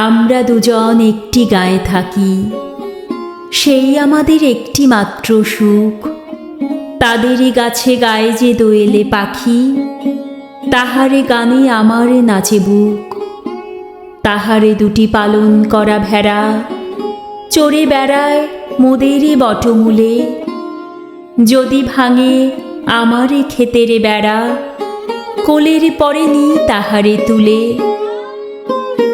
আমরা দুজন একটি গায়ে থাকি। সেই আমাদের একটি মাত্র সুখ। তাদেরই গাছে গায়ে যে দোয়েলে পাখি, তাহারে গানে আমারে নাচে বুক। তাহারে দুটি পালন করা ভেড়া চড়ে বেড়ায় মোদেরই বটমূলে। যদি ভাঙে আমারে ক্ষেতেরে বেড়া, কোলের পরে নি তাহারে তুলে।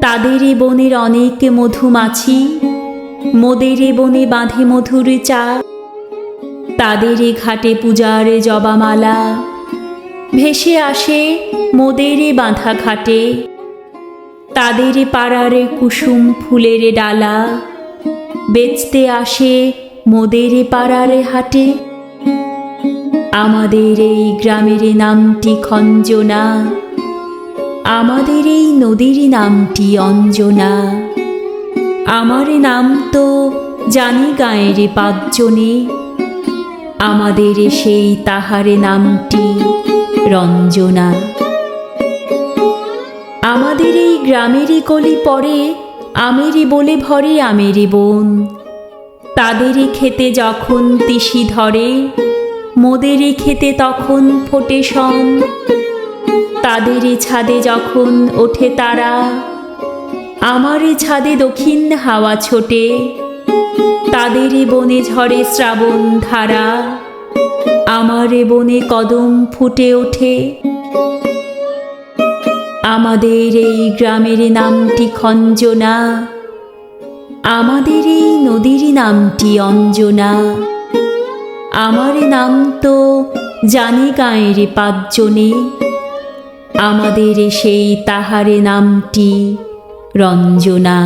তাদের বনের অনেক মধুমাছি মোদের বনে বাঁধে মধুর চা। তাদের ঘাটে পূজার জবামালা, ভেসে আসে মোদের বাঁধা ঘাটে। তাদের পাড়ার কুসুম ফুলের ডালা, বেচতে আসে মোদের পাড়ার হাটে। আমাদের এই গ্রামের নামটি খঞ্জনা। আমাদের এই নদীর নামটি অঞ্জনা। আমার নাম তো জানি গায়ের পাঁচজনে। আমাদের সেই তাহারে নামটি রঞ্জনা। আমাদের এই গ্রামেরই কলি পরে আমেরি বলে ভরে আমেরি বোন। তাদেরই খেতে যখন তিসি ধরে মোদেরই খেতে তখন ফোটে সন। তাদেরই ছাদে যখন ওঠে তারা, আমারই ছাদে দক্ষিণ হাওয়া ছোটে, তাদেরই বনে ঝরে শ্রাবণ ধারা আমারে বনে কদম ফুটে ওঠে। আমাদের এই গ্রামের নামটি খঞ্জনা, আমাদের এই নদীর নামটি অঞ্জনা। আমার নাম তো জানে গায়ের পাঁচজনে। আমাদের সেই তাহারে নামটি রঞ্জনা।